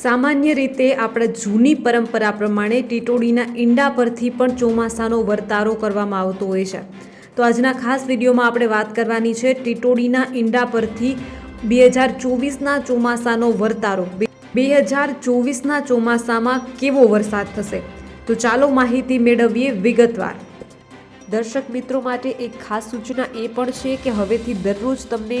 સામાન્ય રીતે આપણા જૂની પરંપરા પ્રમાણે ટીટોડીના ઈંડા પરથી પણ ચોમાસાનો વર્તારો કરવામાં આવતો હોય છે. તો આજના ખાસ વિડીયોમાં આપણે વાત કરવાની છે ટીટોડીના ઈંડા પરથી બે હજાર ચોવીસના ચોમાસાનો વર્તારો. બે હજાર ચોવીસના ચોમાસામાં કેવો વરસાદ થશે? તો ચાલો માહિતી મેળવીએ વિગતવાર. દર્શક મિત્રો, માટે એક ખાસ સૂચના એ પણ છે કે હવેથી દરરોજ તમને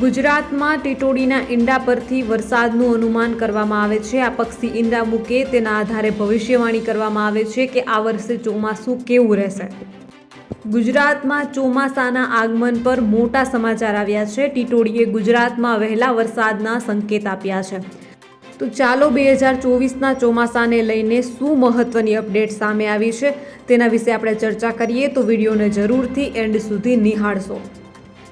ગુજરાતમાં ટીટોડીના ઈંડા પરથી વરસાદનું અનુમાન કરવામાં આવે છે. આ પક્ષી ઈંડા મૂકે તેના આધારે ભવિષ્યવાણી કરવામાં આવે છે કે આ વર્ષે ચોમાસું કેવું રહેશે. ગુજરાતમાં ચોમાસાના આગમન પર મોટા સમાચાર આવ્યા છે. ટીટોડીએ ગુજરાતમાં વહેલા વરસાદના સંકેત આપ્યા છે. તો ચાલો બે હજાર ચોવીસના ચોમાસાને લઈને શું મહત્વની અપડેટ સામે આવી છે તેના વિશે આપણે ચર્ચા કરીએ. તો વિડીયોને જરૂરથી એન્ડ સુધી નિહાળશો.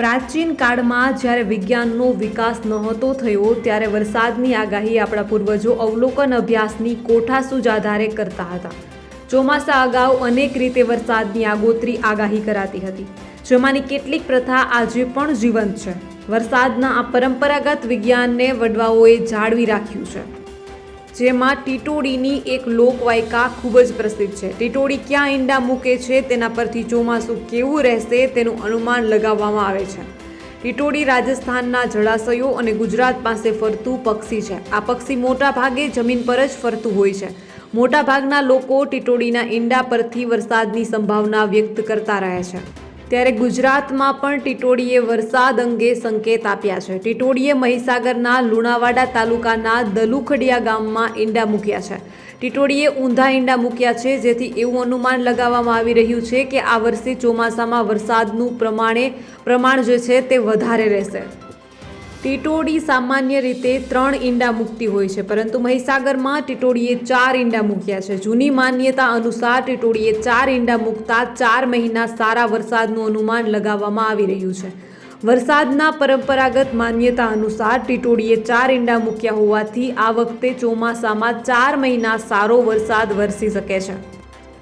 પ્રાચીન કાળમાં જ્યારે વિજ્ઞાનનો વિકાસ નહોતો થયો, ત્યારે વરસાદની આગાહી આપણા પૂર્વજો અવલોકન અભ્યાસની કોઠાસૂજ આધારે કરતા હતા. ચોમાસા અગાઉ અનેક રીતે વરસાદની આગોતરી આગાહી કરાતી હતી. જેમાંની કેટલીક પ્રથા આજે પણ જીવંત છે. વરસાદના આ પરંપરાગત વિજ્ઞાનને વડવાઓએ જાળવી રાખ્યું છે. જેમાં ટીટોડીની એક લોકવાયકા ખૂબ જ પ્રસિદ્ધ છે. ટીટોડી ક્યાં ઈંડા મૂકે છે તેના પરથી ચોમાસું કેવું રહેશે તેનું અનુમાન લગાવવામાં આવે છે. ટીટોડી રાજસ્થાનના જળાશયો અને ગુજરાત પાસે ફરતું પક્ષી છે. આ પક્ષી મોટા ભાગે જમીન પર જ ફરતું હોય છે. મોટાભાગના લોકો ટીટોડીના ઈંડા પરથી વરસાદની સંભાવના વ્યક્ત કરતા રહે છે. ત્યારે ગુજરાતમાં પણ ટીટોડીએ વરસાદ અંગે સંકેત આપ્યા છે. ટીટોડીએ મહીસાગરના લુણાવાડા તાલુકાના દલુખડિયા ગામમાં ઈંડા મૂક્યા છે. ટીટોડીએ ઊંધા ઈંડા મૂક્યા છે, જેથી એવું અનુમાન લગાવવામાં આવી રહ્યું છે કે આ વર્ષે ચોમાસામાં વરસાદનું પ્રમાણે, પ્રમાણ જે છે તે વધારે રહેશે. ટીટોડી સામાન્ય રીતે ત્રણ ઈંડા મૂકતી હોય છે, પરંતુ મહીસાગરમાં ટીટોડીએ ચાર ઈંડા મૂક્યા છે. જૂની માન્યતા અનુસાર ટીટોડીએ ચાર ઈંડા મૂકતા ચાર મહિના સારા વરસાદનું અનુમાન લગાવવામાં આવી રહ્યું છે. વરસાદના પરંપરાગત માન્યતા અનુસાર ટીટોડીએ ચાર ઈંડા મૂક્યા હોવાથી આ વખતે ચોમાસામાં ચાર મહિના સારો વરસાદ વરસી શકે છે.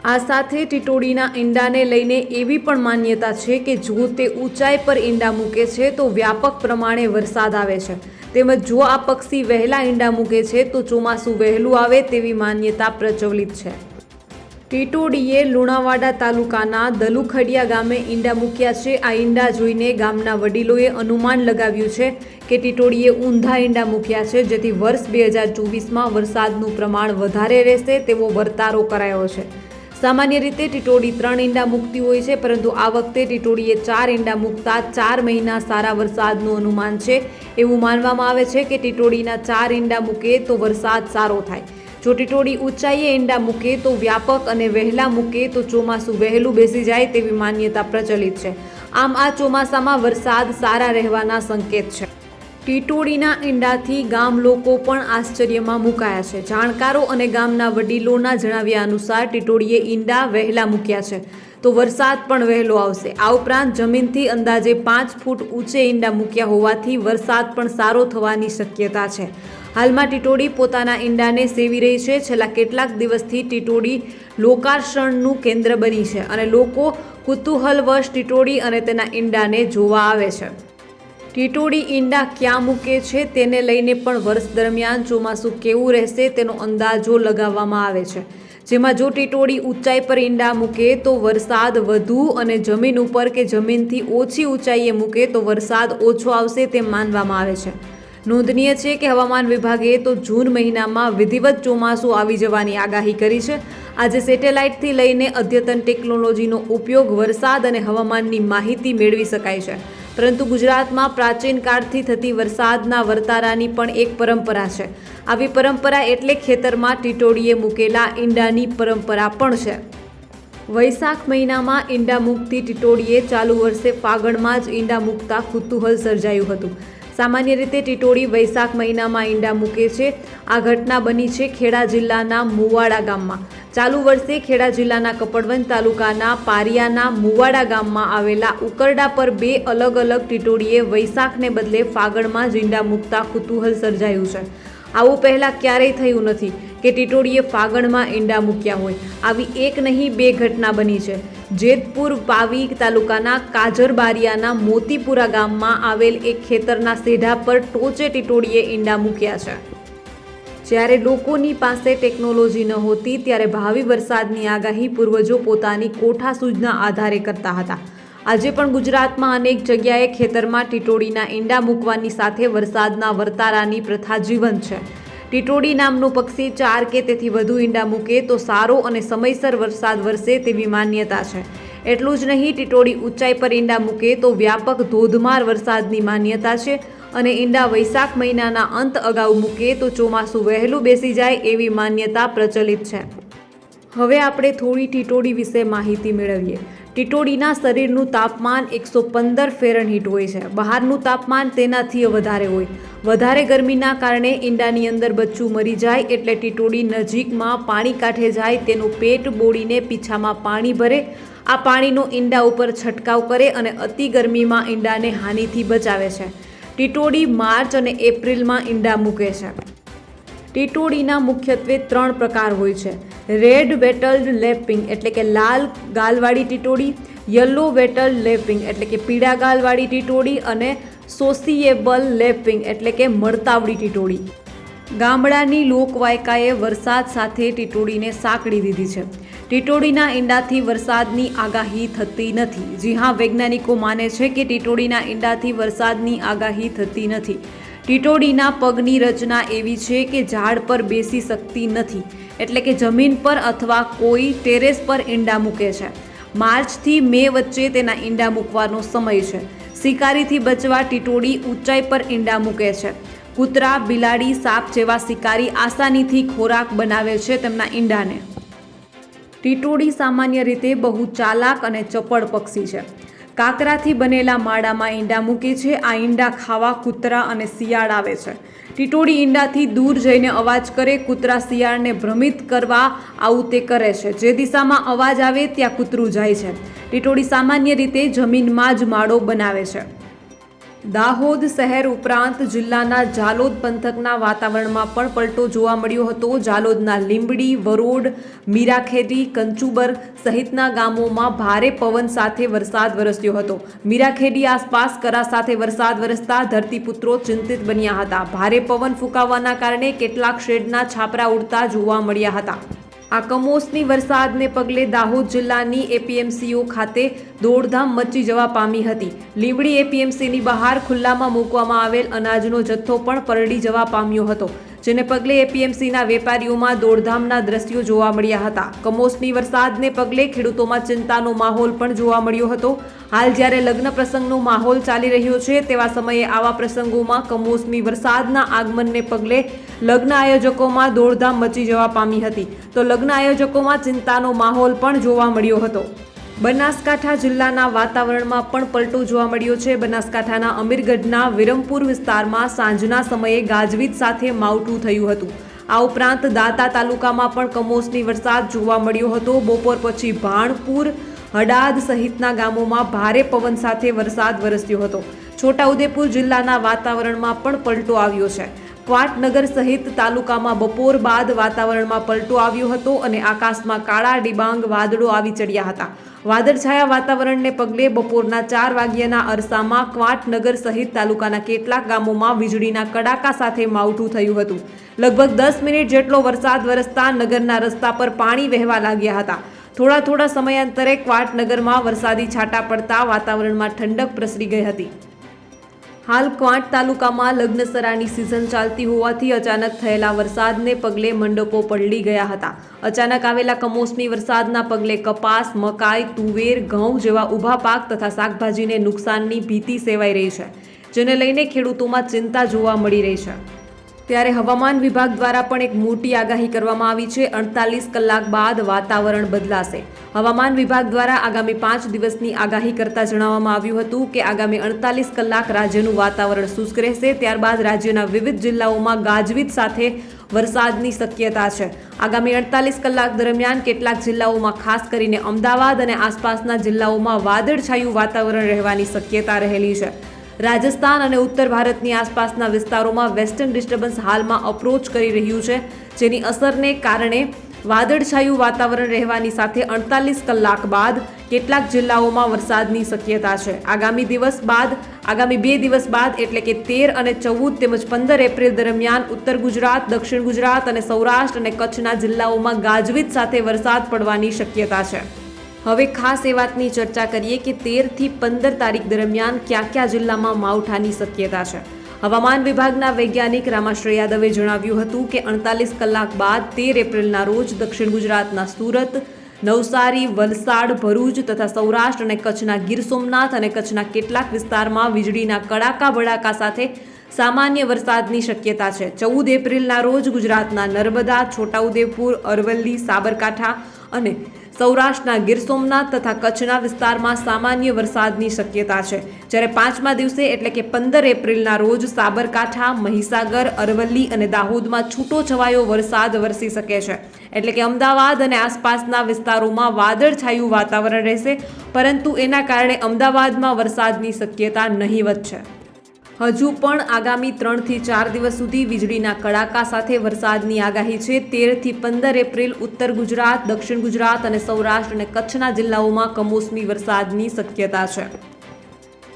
આ સાથે ટીટોડીના ઈંડાને લઈને એવી પણ માન્યતા છે કે જો તે ઊંચાઈ પર ઈંડા મૂકે છે, તો વ્યાપક પ્રમાણે વરસાદ આવે છે. તેમજ જો આ પક્ષી વહેલા ઈંડા મૂકે છે, તો ચોમાસું વહેલું આવે તેવી માન્યતા પ્રચલિત છે. ટીટોડીએ લુણાવાડા તાલુકાના દલુખડિયા ગામે ઈંડા મૂક્યા છે. આ ઈંડા જોઈને ગામના વડીલોએ અનુમાન લગાવ્યું છે કે ટીટોડીએ ઊંધા ઈંડા મૂક્યા છે, જેથી વર્ષ બે હજાર ચોવીસમાં વરસાદનું પ્રમાણ વધારે રહેશે તેવો વર્તારો કરાયો છે. સામાન્ય રીતે ટીટોડી ત્રણ ઈંડા મૂકતી હોય છે, પરંતુ આ વખતે ટીટોડીએ ચાર ઈંડા મૂકતા ચાર મહિના સારા વરસાદનું અનુમાન છે. એવું માનવામાં આવે છે કે ટીટોડીના ચાર ઈંડા મૂકે તો વરસાદ સારો થાય. જો ટીટોડી ઊંચાઈએ ઈંડા મૂકે તો વ્યાપક અને વહેલા મૂકે તો ચોમાસું વહેલું બેસી જાય તેવી માન્યતા પ્રચલિત છે. આમ આ ચોમાસામાં વરસાદ સારા રહેવાના સંકેત છે. ટીટોડીના ઈંડાથી ગામ લોકો પણ આશ્ચર્યમાં મુકાયા છે. જાણકારો અને ગામના વડીલોના જણાવ્યા અનુસાર ટીટોડીએ ઈંડા વહેલા મૂક્યા છે. તો વરસાદ પણ વહેલો આવશે. આ ઉપરાંત જમીનથી અંદાજે પાંચ ફૂટ ઊંચે ઈંડા મૂક્યા હોવાથી વરસાદ પણ સારો થવાની શક્યતા છે. હાલમાં ટીટોડી પોતાના ઈંડાને સેવી રહી છે. છેલ્લા કેટલાક દિવસથી ટીટોડી લોકાર્ષણનું કેન્દ્ર બની છે અને લોકો કુતૂહલવશ ટીટોડી અને તેના ઈંડાને જોવા આવે છે. ટીટોડી ઈંડા ક્યાં મૂકે છે તેને લઈને પણ વર્ષ દરમિયાન ચોમાસું કેવું રહેશે તેનો અંદાજો લગાવવામાં આવે છે. જેમાં જો ટીટોડી ઊંચાઈ પર ઈંડા મૂકે તો વરસાદ વધુ અને જમીન ઉપર કે જમીનથી ઓછી ઊંચાઈએ મૂકે તો વરસાદ ઓછો આવશે તેમ માનવામાં આવે છે. નોંધનીય છે કે હવામાન વિભાગે તો જૂન મહિનામાં વિધિવત ચોમાસું આવી જવાની આગાહી કરી છે. આજે સેટેલાઇટથી લઈને અદ્યતન ટેકનોલોજીનો ઉપયોગ વરસાદ અને હવામાનની માહિતી મેળવી શકાય છે. પરંતુ ગુજરાતમાં પ્રાચીન કાળથી થતી વરસાદના વર્તારાની પણ એક પરંપરા છે. આવી પરંપરા એટલે ખેતરમાં ટીટોડીએ મૂકેલા ઈંડાની પરંપરા પણ છે. વૈશાખ મહિનામાં ઈંડા મૂકતી ટીટોડીએ ચાલુ વર્ષે ફાગણમાં જ ઈંડા મૂકતા કુતૂહલ સર્જાયું હતું. સામાન્ય રીતે ટીટોળી વૈશાખ મહિનામાં ઈંડા મૂકે છે. આ ઘટના બની છે ખેડા જિલ્લાના મુવાડા ગામમાં. ચાલુ વર્ષે ખેડા જિલ્લાના કપડવંજ તાલુકાના પારિયાના મુવાડા ગામમાં આવેલા ઉકરડા પર બે અલગ અલગ ટીટોળીએ વૈશાખને બદલે ફાગણમાં જ ઈંડા મૂકતા કુતૂહલ સર્જાયું છે. આવું પહેલાં ક્યારેય થયું નથી કે ટીટોડીએ ફાગણમાં ઈંડા મૂક્યા હોય. આવી એક નહીં, બે ઘટના બની છે. જેતપુર પાવી તાલુકાના કાજરબારિયાના મોતીપુરા ગામમાં આવેલ એક ખેતરના સેઢા પર ટોચે ટીટોડીએ ઈંડા મૂક્યા છે. જ્યારે લોકોની પાસે ટેકનોલોજી ન હોતી, ત્યારે ભાવિ વરસાદની આગાહી પૂર્વજો પોતાની કોઠા સૂઝના આધારે કરતા હતા. આજે પણ ગુજરાતમાં અનેક જગ્યાએ ખેતરમાં ટીટોડીના ઈંડા મૂકવાની સાથે વરસાદના વર્તારાની પ્રથા જીવંત છે. ટીટોડી નામનું પક્ષી ચાર કે તેથી વધુ ઈંડા મૂકે તો સારો અને સમયસર વરસાદ વરસે તેવી માન્યતા છે. એટલું જ નહીં ટીટોડી ઊંચાઈ પર ઈંડા મૂકે તો વ્યાપક ધોધમાર વરસાદની માન્યતા છે અને ઈંડા વૈશાખ મહિનાના અંત અગાઉ મૂકે તો ચોમાસું વહેલું બેસી જાય એવી માન્યતા પ્રચલિત છે. હવે આપણે થોડી ટીટોડી વિશે માહિતી મેળવીએ. ટીટોડીના શરીરનું તાપમાન એકસો પંદર ફેરનહીટ હોય છે. બહારનું તાપમાન તેનાથી વધારે હોય. વધારે ગરમીના કારણે ઈંડાની અંદર બચ્ચું મરી જાય એટલે ટીટોડી નજીકમાં પાણી કાંઠે જાય, તેનું પેટ બોડીને પીછામાં પાણી ભરે. આ પાણીનો ઈંડા ઉપર છંટકાવ કરે અને અતિ ગરમીમાં ઈંડાને હાનિથી બચાવે છે. ટીટોડી માર્ચ અને એપ્રિલમાં ઈંડા મૂકે છે. ટીટોડીના મુખ્યત્વે ત્રણ પ્રકાર હોય છે. રેડ વેટલ્ડ લેપિંગ એટલે કે લાલ ગાલવાળી ટીટોડી યલો વેટલ્ડ લેપિંગ એટલે કે પીળા ગાલવાળી ટીટોડી અને સોસિએબલ લેપિંગ એટલે કે મળતાવડી ટીટોડી ગામડાની લોકવાયકાએ વરસાદ સાથે ટીટોડીને સાંકળી દીધી છે. ટીટોડીના ઈંડાથી વરસાદની આગાહી થતી નથી. જી હા, વૈજ્ઞાનિકો માને છે કે ટીટોડીના ઈંડાથી વરસાદની આગાહી થતી નથી. ટીટોડીના પગની રચના એવી છે કે ઝાડ પર બેસી શકતી નથી, એટલે કે જમીન પર અથવા કોઈ ટેરેસ પર ઈંડા મૂકે છે. માર્ચથી મે વચ્ચે તેના ઈંડા મૂકવાનો સમય છે. શિકારીથી બચવા ટીટોડી ઊંચાઈ પર ઈંડા મૂકે છે. કૂતરા, બિલાડી, સાપ જેવા શિકારી આસાનીથી ખોરાક બનાવે છે તેમના ઈંડાને. ટીટોડી સામાન્ય રીતે બહુ ચાલાક અને ચપળ પક્ષી છે. કાકરાથી બનેલા માળામાં ઈંડા મૂકે છે. આ ઈંડા ખાવા કૂતરા અને શિયાળ આવે છે. ટીટોડી ઈંડાથી દૂર જઈને અવાજ કરે, કૂતરા શિયાળને ભ્રમિત કરવા આવું તે કરે છે. જે દિશામાં અવાજ આવે, ત્યાં કૂતરું જાય છે. ટીટોડી સામાન્ય રીતે જમીનમાં જ માળો બનાવે છે. દાહોદ શહેર ઉપરાંત જિલ્લાના જાલોદ પંથકના વાતાવરણમાં પણ પલટો જોવા મળ્યો હતો. જાલોદના લીંબડી, વરોડ, મીરાખેડી, કંચુબર સહિતના ગામોમાં ભારે પવન સાથે વરસાદ વરસ્યો હતો. મીરાખેડી આસપાસ કરા સાથે વરસાદ વરસતા ધરતીપુત્રો ચિંતિત બન્યા હતા. ભારે પવન ફૂંકાવાના કારણે કેટલાક શેડના છાપરા ઉડતા જોવા મળ્યા હતા. આ કમોસમી વરસાદને પગલે દાહોદ જિલ્લાની એપીએમસીઓ ખાતે દોડધામ મચી જવા પામી હતી. લીંબડી એપીએમસીની બહાર ખુલ્લામાં મૂકવામાં આવેલ અનાજનો જથ્થો પણ પરડી જવા પામ્યો હતો, જેને પગલે એપીએમસીના વેપારીઓમાં દોડધામના દ્રશ્યો જોવા મળ્યા હતા. કમોસમી વરસાદને પગલે ખેડૂતોમાં ચિંતાનો માહોલ પણ જોવા મળ્યો હતો. હાલ જ્યારે લગ્ન પ્રસંગનો માહોલ ચાલી રહ્યો છે, તેવા સમયે આવા પ્રસંગોમાં કમોસમી વરસાદના આગમનને પગલે લગ્ન આયોજકોમાં દોડધામ મચી જવા પામી હતી. તો લગ્ન આયોજકોમાં ચિંતાનો માહોલ પણ જોવા મળ્યો હતો. બનાસકાંઠા જિલ્લાના વાતાવરણમાં પણ પલટો જોવા મળ્યો છે. બનાસકાંઠાના અમીરગઢના વિરમપુર વિસ્તારમાં સાંજના સમયે ગાજવીજ સાથે માવઠું થયું હતું. આ ઉપરાંત દાતા તાલુકામાં પણ કમોસમી વરસાદ જોવા મળ્યો હતો. બપોર પછી ભાણપુર, હડાદ સહિતના ગામોમાં ભારે પવન સાથે વરસાદ વરસ્યો હતો. છોટાઉદેપુર જિલ્લાના વાતાવરણમાં પણ પલટો આવ્યો છે. ક્વાટનગર સહિત તાલુકામાં બપોર બાદ વાતાવરણમાં પલટો આવ્યો હતો અને આકાશમાં કાળા ડિબાંગ વાદળો આવી ચડ્યા હતા. વાદળછાયા વાતાવરણને પગલે બપોરના ચાર વાગ્યાના અરસામાં ક્વાટનગર સહિત તાલુકાના કેટલાક ગામોમાં વીજળીના કડાકા સાથે માવઠું થયું હતું. લગભગ દસ મિનિટ જેટલો વરસાદ વરસતા નગરના રસ્તા પર પાણી વહેવા લાગ્યા હતા. થોડા થોડા સમયાંતરે ક્વાટનગરમાં વરસાદી છાંટા પડતા વાતાવરણમાં ઠંડક પ્રસરી ગઈ હતી. હાલ ક્વાંટ તાલુકામાં લગ્નસરાની સિઝન ચાલતી હોવાથી અચાનક થયેલા વરસાદને પગલે મંડપો પલળી ગયા હતા. અચાનક આવેલા કમોસમી વરસાદના પગલે કપાસ, મકાઈ, તુવેર, ઘઉં જેવા ઊભા પાક તથા શાકભાજીને નુકસાનની ભીતિ સેવાઈ રહી છે, જેને લઈને ખેડૂતોમાં ચિંતા જોવા મળી રહી છે. ત્યારે હવામાન વિભાગ દ્વારા પણ એક મોટી આગાહી કરવામાં આવી છે. અડતાલીસ કલાક બાદ વાતાવરણ બદલાશે. હવામાન વિભાગ દ્વારા આગામી પાંચ દિવસની આગાહી કરતા જણાવવામાં આવ્યું હતું કે આગામી અડતાલીસ કલાક રાજ્યનું વાતાવરણ શુષ્ક રહેશે. ત્યારબાદ રાજ્યના વિવિધ જિલ્લાઓમાં ગાજવીજ સાથે વરસાદની શક્યતા છે. આગામી અડતાલીસ કલાક દરમિયાન કેટલાક જિલ્લાઓમાં, ખાસ કરીને અમદાવાદ અને આસપાસના જિલ્લાઓમાં વાદળછાયું વાતાવરણ રહેવાની શક્યતા રહેલી છે. રાજસ્થાન અને ઉત્તર ભારતની આસપાસના વિસ્તારોમાં વેસ્ટર્ન ડિસ્ટર્બન્સ હાલમાં અપ્રોચ કરી રહ્યું છે, જેની અસરને કારણે વાદળછાયું વાતાવરણ રહેવાની સાથે અડતાલીસ કલાક બાદ કેટલાક જિલ્લાઓમાં વરસાદની શક્યતા છે. આગામી દિવસ બાદ, આગામી બે દિવસ બાદ એટલે કે તેર અને ચૌદ તેમજ પંદર એપ્રિલ દરમિયાન ઉત્તર ગુજરાત, દક્ષિણ ગુજરાત અને સૌરાષ્ટ્ર અને કચ્છના જિલ્લાઓમાં ગાજવીજ સાથે વરસાદ પડવાની શક્યતા છે. હવે ખાસ એ વાતની ચર્ચા કરીએ કે તેરથી પંદર તારીખ દરમિયાન કયા કયા જિલ્લામાં માવઠાની શક્યતા છે? હવામાન વિભાગના વૈજ્ઞાનિક રામાશ્રય યાદવે જણાવ્યું હતું કે અડતાલીસ કલાક બાદ તેર એપ્રિલના રોજ દક્ષિણ ગુજરાતના સુરત, નવસારી, વલસાડ, ભરૂચ તથા સૌરાષ્ટ્ર અને કચ્છના ગીર સોમનાથ અને કચ્છના કેટલાક વિસ્તારમાં વીજળીના કડાકા ભડાકા સાથે સામાન્ય વરસાદની શક્યતા છે. ચૌદ એપ્રિલના રોજ ગુજરાતના નર્મદા, છોટાઉદેપુર, અરવલ્લી, સાબરકાંઠા અને સૌરાષ્ટ્રના ગીર સોમનાથ તથા કચ્છના વિસ્તારમાં સામાન્ય વરસાદની શક્યતા છે. જ્યારે પાંચમા દિવસે એટલે કે પંદર એપ્રિલના રોજ સાબરકાંઠા, મહીસાગર, અરવલ્લી અને દાહોદમાં છૂટો છવાયો વરસાદ વરસી શકે છે. એટલે કે અમદાવાદ અને આસપાસના વિસ્તારોમાં વાદળછાયું વાતાવરણ રહેશે, પરંતુ એના કારણે અમદાવાદમાં વરસાદની શક્યતા નહીવત છે. હજુ પણ આગામી ત્રણથી ચાર દિવસ સુધી વીજળીના કડાકા સાથે વરસાદની આગાહી છે. તેરથી પંદર એપ્રિલ ઉત્તર ગુજરાત, દક્ષિણ ગુજરાત અને સૌરાષ્ટ્ર અને કચ્છના જિલ્લાઓમાં કમોસમી વરસાદની શક્યતા છે.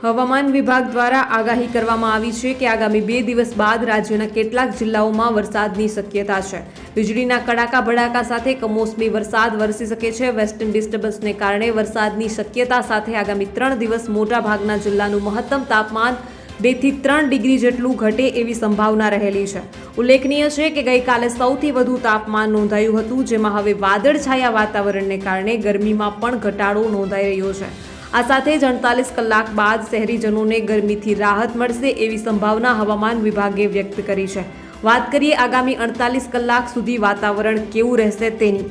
હવામાન વિભાગ દ્વારા આગાહી કરવામાં આવી છે કે આગામી બે દિવસ બાદ રાજ્યના કેટલાક જિલ્લાઓમાં વરસાદની શક્યતા છે. વીજળીના કડાકા ભડાકા સાથે કમોસમી વરસાદ વરસી શકે છે. વેસ્ટર્ન ડિસ્ટર્બન્સને કારણે વરસાદની શક્યતા સાથે આગામી ત્રણ દિવસ મોટાભાગના જિલ્લાનું મહત્તમ તાપમાન બેથી ત્રણ ડિગ્રી જેટલું ઘટે એવી સંભાવના રહેલી છે. ઉલ્લેખનીય છે કે ગઈકાલે સૌથી વધુ તાપમાન નોંધાયું હતું, જેમાં હવે વાદળછાયા વાતાવરણને કારણે ગરમીમાં પણ ઘટાડો નોંધાઈ રહ્યો છે. આ સાથે જ અડતાલીસ કલાક બાદ શહેરીજનોને ગરમીથી રાહત મળશે એવી સંભાવના હવામાન વિભાગે વ્યક્ત કરી છે. વાત કરીએ આગામી અડતાલીસ કલાક સુધી વાતાવરણ કેવું રહેશે તેની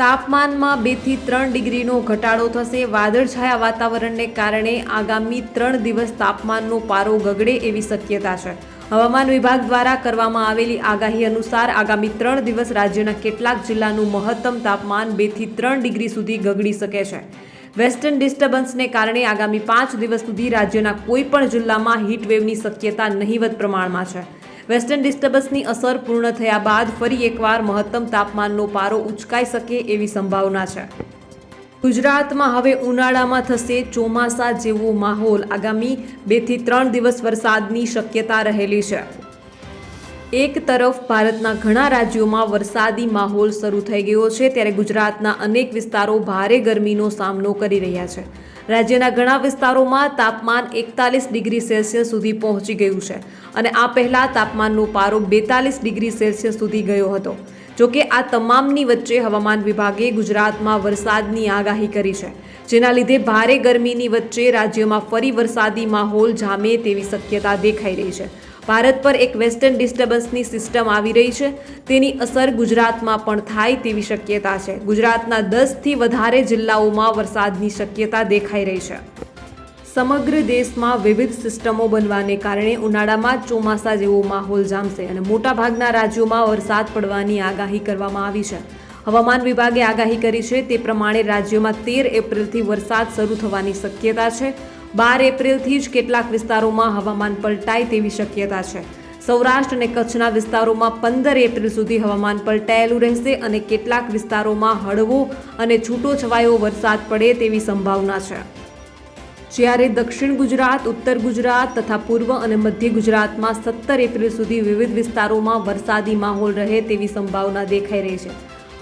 તાપમાનમાં બેથી ત્રણ ડિગ્રીનો ઘટાડો થશે. વાદળછાયા વાતાવરણને કારણે આગામી ત્રણ દિવસ તાપમાનનો પારો ગગડે એવી શક્યતા છે. હવામાન વિભાગ દ્વારા કરવામાં આવેલી આગાહી અનુસાર આગામી ત્રણ દિવસ રાજ્યના કેટલાક જિલ્લાનું મહત્તમ તાપમાન બેથી ત્રણ ડિગ્રી સુધી ગગડી શકે છે. વેસ્ટર્ન ડિસ્ટર્બન્સને કારણે આગામી પાંચ દિવસ સુધી રાજ્યના કોઈપણ જિલ્લામાં હીટવેવની શક્યતા નહીવત પ્રમાણમાં છે. વેસ્ટર્ન ડિસ્ટર્બન્સની અસર પૂર્ણ થયા બાદ ફરી એકવાર મહત્તમ તાપમાનનો પારો ઉચકાઈ શકે એવી સંભાવના છે. ગુજરાતમાં હવે ઉનાળામાં થશે ચોમાસા જેવો માહોલ. આગામી બેથી ત્રણ દિવસ વરસાદની શક્યતા રહેલી છે. એક તરફ ભારતના ઘણા રાજ્યોમાં વરસાદી માહોલ શરૂ થઈ ગયો છે, ત્યારે ગુજરાતના અનેક વિસ્તારો ભારે ગરમીનો સામનો કરી રહ્યા છે. રાજ્યના ઘણા વિસ્તારોમાં તાપમાન એકતાલીસ ડિગ્રી સેલ્સિયસ સુધી પહોંચી ગયું છે અને આ પહેલા તાપમાનનો પારો બેતાલીસ ડિગ્રી સેલ્સિયસ સુધી ગયો હતો. જોકે આ તમામની વચ્ચે હવામાન વિભાગે ગુજરાતમાં વરસાદની આગાહી કરી છે, જેના લીધે ભારે ગરમીની વચ્ચે રાજ્યમાં ફરી વરસાદી માહોલ જામે તેવી શક્યતા દેખાઈ રહી છે. ભારત પર એક વેસ્ટર્ન ડિસ્ટર્બન્સની સિસ્ટમ આવી રહી છે. તેની અસર ગુજરાતમાં પણ થાય તેવી શક્યતા છે. ગુજરાતના દસથી વધારે જિલ્લાઓમાં વરસાદની શક્યતા દેખાઈ રહી છે. સમગ્ર દેશમાં વિવિધ સિસ્ટમો બનવાને કારણે ઉનાળામાં ચોમાસા જેવો માહોલ જામશે અને મોટાભાગના રાજ્યોમાં વરસાદ પડવાની આગાહી કરવામાં આવી છે. હવામાન વિભાગે આગાહી કરી છે, તે પ્રમાણે રાજ્યમાં તેર એપ્રિલથી વરસાદ શરૂ થવાની શક્યતા છે. બાર એપ્રિલથી જ કેટલાક વિસ્તારોમાં હવામાન પલટાય તેવી શક્યતા છે. સૌરાષ્ટ્ર અને કચ્છના વિસ્તારોમાં પંદર એપ્રિલ સુધી હવામાન પલટાયેલું રહેશે અને કેટલાક વિસ્તારોમાં હળવો અને છૂટો છવાયો વરસાદ પડે તેવી સંભાવના છે. જ્યારે દક્ષિણ ગુજરાત, ઉત્તર ગુજરાત તથા પૂર્વ અને મધ્ય ગુજરાતમાં સત્તર એપ્રિલ સુધી વિવિધ વિસ્તારોમાં વરસાદી માહોલ રહે તેવી સંભાવના દેખાઈ રહી છે.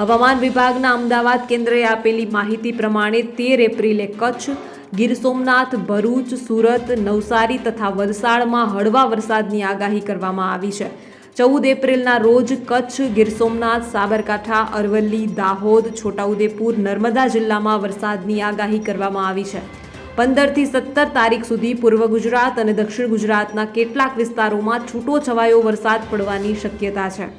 હવામાન વિભાગના અમદાવાદ કેન્દ્રએ આપેલી માહિતી પ્રમાણે તેર એપ્રિલે કચ્છ ગીર સોમનાથ, ભરૂચ, સુરત, નવસારી તથા વલસાડમાં હળવા વરસાદની આગાહી કરવામાં આવી છે. ચૌદ એપ્રિલના રોજ કચ્છ, ગીર સોમનાથ, સાબરકાંઠા, અરવલ્લી, દાહોદ, છોટાઉદેપુર, નર્મદા જિલ્લામાં વરસાદની આગાહી કરવામાં આવી છે. પંદરથી સત્તર તારીખ સુધી પૂર્વ ગુજરાત અને દક્ષિણ ગુજરાતના કેટલાક વિસ્તારોમાં છૂટો છવાયો વરસાદ પડવાની શક્યતા છે.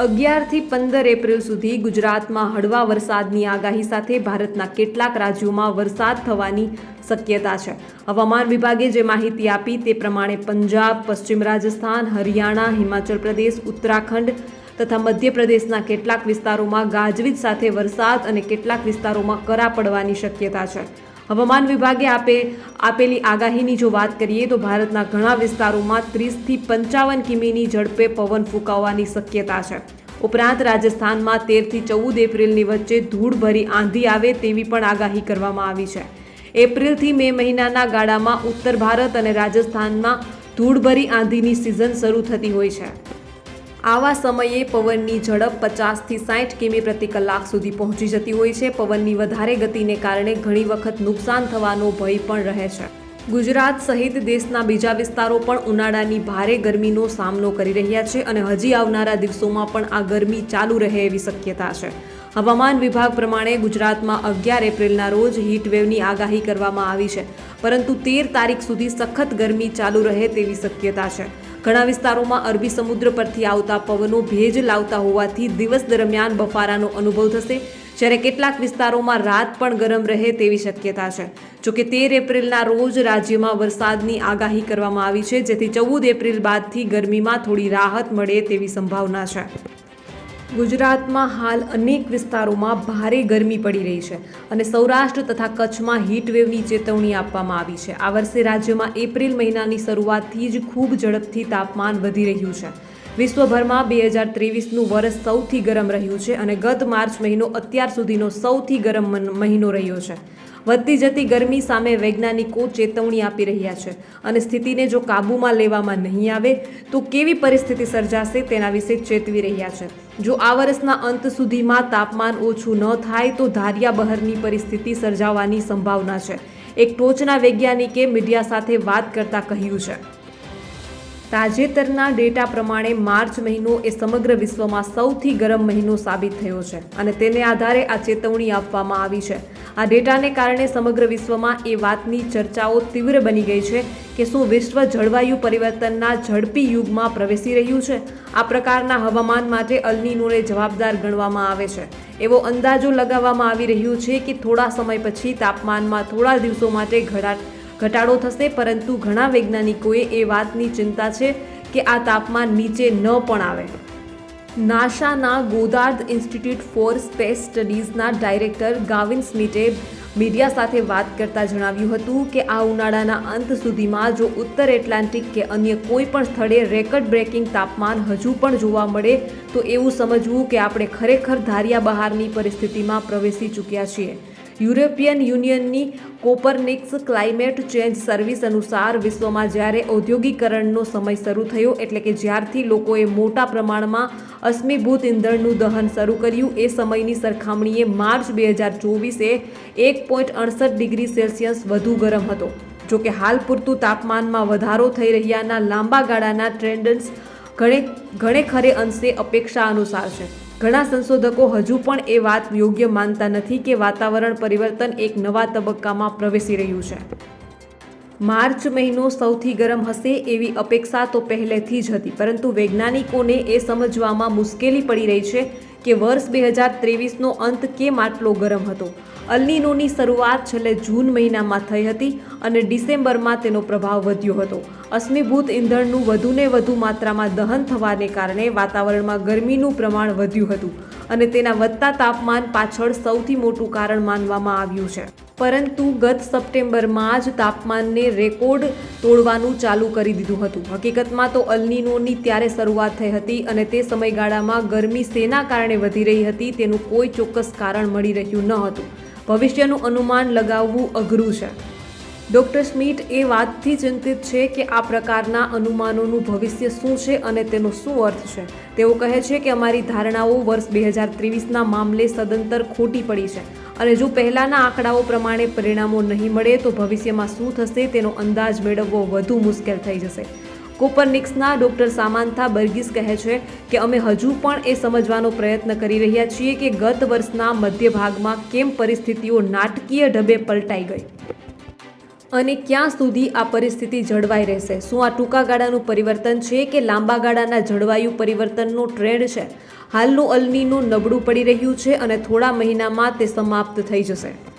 અગિયારથી પંદર એપ્રિલ સુધી ગુજરાતમાં હળવા વરસાદની આગાહી સાથે ભારતના કેટલાક રાજ્યોમાં વરસાદ થવાની શક્યતા છે. હવામાન વિભાગે જે માહિતી આપી તે પ્રમાણે પંજાબ, પશ્ચિમ રાજસ્થાન, હરિયાણા, હિમાચલ પ્રદેશ, ઉત્તરાખંડ તથા મધ્યપ્રદેશના કેટલાક વિસ્તારોમાં ગાજવીજ સાથે વરસાદ અને કેટલાક વિસ્તારોમાં કરા પડવાની શક્યતા છે. હવામાન વિભાગે આપે આપેલી આગાહીની જો વાત કરીએ તો ભારતના ઘણા વિસ્તારોમાં ત્રીસથી પંચાવન કિમીની ઝડપે પવન ફૂંકાવાની શક્યતા છે. ઉપરાંત રાજસ્થાનમાં તેરથી ચૌદ એપ્રિલની વચ્ચે ધૂળભરી આંધી આવે તેવી પણ આગાહી કરવામાં આવી છે. એપ્રિલથી મે મહિનાના ગાળામાં ઉત્તર ભારત અને રાજસ્થાનમાં ધૂળભરી આંધીની સિઝન શરૂ થતી હોય છે. આવા સમયે પવનની ઝડપ પચાસથી સાઠ કિમી પ્રતિ કલાક સુધી પહોંચી જતી હોય છે. પવનની વધારે ગતિને કારણે ઘણી વખત નુકસાન થવાનો ભય પણ રહે છે. ગુજરાત સહિત દેશના બીજા વિસ્તારો પણ ઉનાળાની ભારે ગરમીનો સામનો કરી રહ્યા છે અને હજી આવનારા દિવસોમાં પણ આ ગરમી ચાલુ રહે એવી શક્યતા છે. હવામાન વિભાગ પ્રમાણે ગુજરાતમાં અગિયાર એપ્રિલના રોજ હીટવેવની આગાહી કરવામાં આવી છે, પરંતુ તેર તારીખ સુધી સખત ગરમી ચાલુ રહે તેવી શક્યતા છે. ઘણા વિસ્તારોમાં અરબી સમુદ્ર પરથી આવતા પવનો ભેજ લાવતા હોવાથી દિવસ દરમિયાન બફારાનો અનુભવ થશે. જ્યારે કેટલાક વિસ્તારોમાં રાત પણ ગરમ રહે તેવી શક્યતા છે. જો કે તેર એપ્રિલના રોજ રાજ્યમાં વરસાદની આગાહી કરવામાં આવી છે, જેથી ચૌદ એપ્રિલ બાદથી ગરમીમાં થોડી રાહત મળે તેવી સંભાવના છે. ગુજરાતમાં હાલ અનેક વિસ્તારોમાં ભારે ગરમી પડી રહી છે અને સૌરાષ્ટ્ર તથા કચ્છમાં હીટવેવની ચેતવણી આપવામાં આવી છે. આ વર્ષે રાજ્યમાં એપ્રિલ મહિનાની શરૂઆતથી જ ખૂબ ઝડપથી તાપમાન વધી રહ્યું છે. વિશ્વભરમાં બે હજાર ત્રેવીસનું વર્ષ સૌથી ગરમ રહ્યું છે અને ગત માર્ચ મહિનો અત્યાર સુધીનો સૌથી ગરમ મહિનો રહ્યો છે. વધતી જતી ગરમી સામે વૈજ્ઞાનિકો ચેતવણી આપી રહ્યા છે. અને સ્થિતિને જો કાબૂમાં લેવામાં નહીં આવે, તો કેવી પરિસ્થિતિ સર્જાશે તેના વિશે ચેતવી રહ્યા છે. જો આ વર્ષના અંત સુધીમાં તાપમાન ઓછું ન થાય, તો ધારિયા બહારની પરિસ્થિતિ સર્જાવાની સંભાવના છે. એક ટોચના વૈજ્ઞાનિકે મીડિયા સાથે વાત કરતા કહ્યું છે. તાજેતરના ડેટા પ્રમાણે માર્ચ મહિનો એ સમગ્ર વિશ્વમાં સૌથી ગરમ મહિનો સાબિત થયો છે અને તેને આધારે આ ચેતવણી આપવામાં આવી છે. આ ડેટાને કારણે સમગ્ર વિશ્વમાં એ વાતની ચર્ચાઓ તીવ્ર બની ગઈ છે કે શું વિશ્વ જળવાયુ પરિવર્તનના ઝડપી યુગમાં પ્રવેશી રહ્યું છે. આ પ્રકારના હવામાન માટે અલનીનોને જવાબદાર ગણવામાં આવે છે. એવો અંદાજો લગાવવામાં આવી રહ્યો છે કે થોડા સમય પછી તાપમાનમાં થોડા દિવસો માટે ઘટા ઘટાડો થશે, પરંતુ ઘણા વૈજ્ઞાનિકોએ એ વાતની ચિંતા છે કે આ તાપમાન નીચે ન પણ આવે. નાસાના ગોદાર્દ ઇન્સ્ટિટ્યૂટ ફોર સ્પેસ સ્ટડીઝના ડાયરેક્ટર ગાવિન સ્મિટે મીડિયા સાથે વાત કરતા જણાવ્યું હતું કે આ ઉનાળાના અંત સુધીમાં જો ઉત્તર એટલાન્ટિક કે અન્ય કોઈ પણ સ્થળે રેકર્ડ બ્રેકિંગ તાપમાન હજુ પણ જોવા મળે, તો એવું સમજવું કે આપણે ખરેખર ધાર્યા બહારની પરિસ્થિતિમાં પ્રવેશી ચૂક્યા છીએ. યુરોપિયન યુનિયનની કોપરનિક્સ ક્લાઇમેટ ચેન્જ સર્વિસ અનુસાર વિશ્વમાં જ્યારે ઔદ્યોગિકરણનો સમય શરૂ થયો એટલે કે જ્યારથી લોકોએ મોટા પ્રમાણમાં અશ્મિભૂત ઇંધણનું દહન શરૂ કર્યું, એ સમયની સરખામણીએ માર્ચ બે હજાર ચોવીસે એક પોઈન્ટ અડસઠ ડિગ્રી સેલ્સિયસ વધુ ગરમ હતો. જોકે હાલ પૂરતું તાપમાનમાં વધારો થઈ રહ્યાના લાંબા ગાળાના ટ્રેન્ડન્સ ઘણે ઘણે ખરે અંશે અપેક્ષા અનુસાર છે. ઘણા સંશોધકો હજુ પણ એ વાત યોગ્ય માનતા નથી કે વાતાવરણ પરિવર્તન એક નવા તબક્કામાં પ્રવેશી રહ્યું છે. માર્ચ મહિનો સૌથી ગરમ હશે એવી અપેક્ષા તો પહેલેથી જ હતી, પરંતુ વૈજ્ઞાનિકોને એ સમજવામાં મુશ્કેલી પડી રહી છે કે વર્ષ બે હજાર ત્રેવીસનો અંત કેમ આટલો ગરમ હતો? અલ્નીનોની શરૂઆત છેલ્લે જૂન મહિનામાં થઈ હતી અને ડિસેમ્બરમાં તેનો પ્રભાવ વધ્યો હતો. અશ્મિભૂત ઇંધણનું વધુને વધુ માત્રામાં દહન થવાને કારણે વાતાવરણમાં ગરમીનું પ્રમાણ વધ્યું હતું અને તેના વધતા તાપમાન પાછળ સૌથી મોટું કારણ માનવામાં આવ્યું છે. પરંતુ ગત સપ્ટેમ્બરમાં જ તાપમાનને રેકોર્ડ તોડવાનું ચાલુ કરી દીધું હતું. હકીકતમાં તો અલ્નિનોની ત્યારે શરૂઆત થઈ હતી અને તે સમયગાળામાં ગરમી શેના કારણે વધી રહી હતી તેનું કોઈ ચોક્કસ કારણ મળી રહ્યું ન હતું. ભવિષ્યનું અનુમાન લગાવવું અઘરું છે. ડૉક્ટર સ્મિથ એ વાતથી ચિંતિત છે કે આ પ્રકારના અનુમાનોનું ભવિષ્ય શું છે અને તેનો શું અર્થ છે. તેઓ કહે છે કે અમારી ધારણાઓ વર્ષ બે હજાર ત્રેવીસના મામલે સદંતર ખોટી પડી છે અને જો પહેલાંના આંકડાઓ પ્રમાણે પરિણામો નહીં મળે તો ભવિષ્યમાં શું થશે તેનો અંદાજ મેળવવો વધુ મુશ્કેલ થઈ જશે. કોપરનિક્સના ડોક્ટર સામાન્થા બર્ગીસ કહે છે કે અમે હજુ પણ એ સમજવાનો પ્રયત્ન કરી રહ્યા છીએ કે ગત વર્ષના મધ્ય ભાગમાં કેમ પરિસ્થિતિઓ નાટકીય ઢબે પલટાઈ ગઈ. અને ક્યાં સુધી આ પરિસ્થિતિ જળવાઈ રહેશે? શું આ ટૂંકા ગાળાનું પરિવર્તન છે કે લાંબા ગાળાના જળવાયુ પરિવર્તનનો ટ્રેન્ડ છે? હાલનું અલનીનું નબળું પડી રહ્યું છે અને થોડા મહિનામાં તે સમાપ્ત થઈ જશે.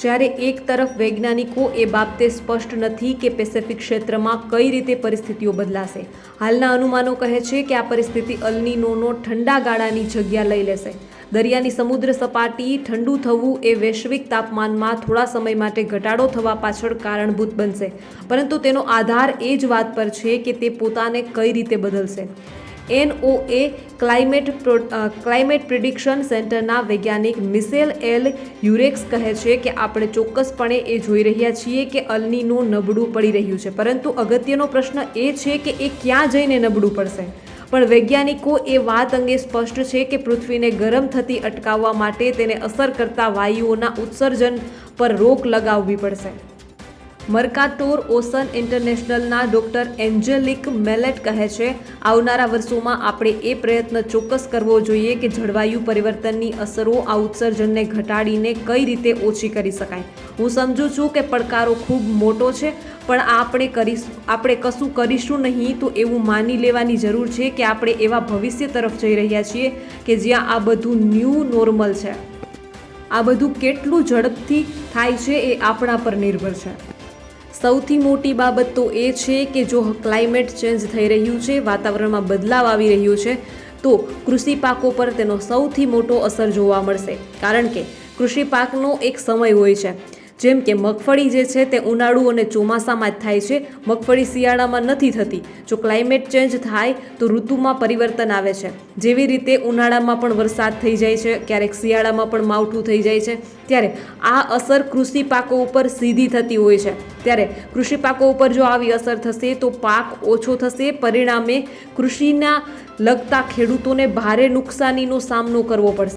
જ્યારે એક તરફ વૈજ્ઞાનિકો એ બાબતે સ્પષ્ટ નથી કે પેસિફિક ક્ષેત્રમાં કઈ રીતે પરિસ્થિતિઓ બદલાશે. હાલના અનુમાનો કહે છે કે આ પરિસ્થિતિ અલનીનોનો ઠંડા ગાળાની જગ્યા લઈ લેશે. દરિયાની સમુદ્ર સપાટી ઠંડુ થવું એ વૈશ્વિક તાપમાનમાં થોડા સમય માટે ઘટાડો થવા પાછળ કારણભૂત બનશે. પરંતુ તેનો આધાર એ જ વાત પર છે કે તે પોતાને કઈ રીતે બદલશે. એનઓએ ક્લાઇમેટ ક્લાઇમેટ પ્રિડિક્શન સેન્ટરના વૈજ્ઞાનિક મિસેલ એલ યુરેક્સ કહે છે કે આપણે ચોક્કસપણે એ જોઈ રહ્યા છીએ કે અલનીનું નબળું પડી રહ્યું છે. પરંતુ અગત્યનો પ્રશ્ન એ છે કે એ ક્યાં જઈને નબળું પડશે? પણ વૈજ્ઞાનિકો એ વાત અંગે સ્પષ્ટ છે કે પૃથ્વીને ગરમ થતી અટકાવવા માટે તેને અસર કરતા વાયુઓના ઉત્સર્જન પર રોક લગાવવી પડશે. મર્કાટોર ઓસન ઇન્ટરનેશનલના ડોક્ટર એન્જેલિક મેલેટ કહે છે, આવનારા વર્ષોમાં આપણે એ પ્રયત્ન ચોક્કસ કરવો જોઈએ કે જળવાયુ પરિવર્તનની અસરો આ ઉત્સર્જનને ઘટાડીને કઈ રીતે ઓછી કરી શકાય. હું સમજુ છું કે પડકારો ખૂબ મોટો છે, પણ આપણે કરીશ, આપણે કશું કરીશું નહીં તો એવું માની લેવાની જરૂર છે કે આપણે એવા ભવિષ્ય તરફ જઈ રહ્યા છીએ કે જ્યાં આ બધું ન્યૂ નોર્મલ છે. આ બધું કેટલું ઝડપથી થાય છે એ આપણા પર નિર્ભર છે. સૌથી મોટી બાબત તો એ છે કે જો ક્લાઇમેટ ચેન્જ થઈ રહ્યું છે, વાતાવરણમાં બદલાવ આવી રહ્યો છે, તો કૃષિ પાકો પર તેનો સૌથી મોટો અસર જોવા મળશે. કારણ કે કૃષિ પાકનો એક સમય હોય છે. જેમ કે મગફળી જે છે તે ઉનાળુ અને ચોમાસામાં જ થાય છે. મગફળી શિયાળામાં નથી થતી. જો ક્લાઇમેટ ચેન્જ થાય, તો ઋતુમાં પરિવર્તન આવે છે. જેવી રીતે ઉનાળામાં પણ વરસાદ થઈ જાય છે, ક્યારેક શિયાળામાં પણ માવઠું થઈ જાય છે, ત્યારે આ અસર કૃષિ પાકો ઉપર સીધી થતી હોય છે. ત્યારે કૃષિ પાકો ઉપર જો આવી અસર થશે, તો પાક ઓછો થશે. પરિણામે કૃષિના લગતા ખેડૂતોને ભારે નુકસાનીનો સામનો કરવો પડશે.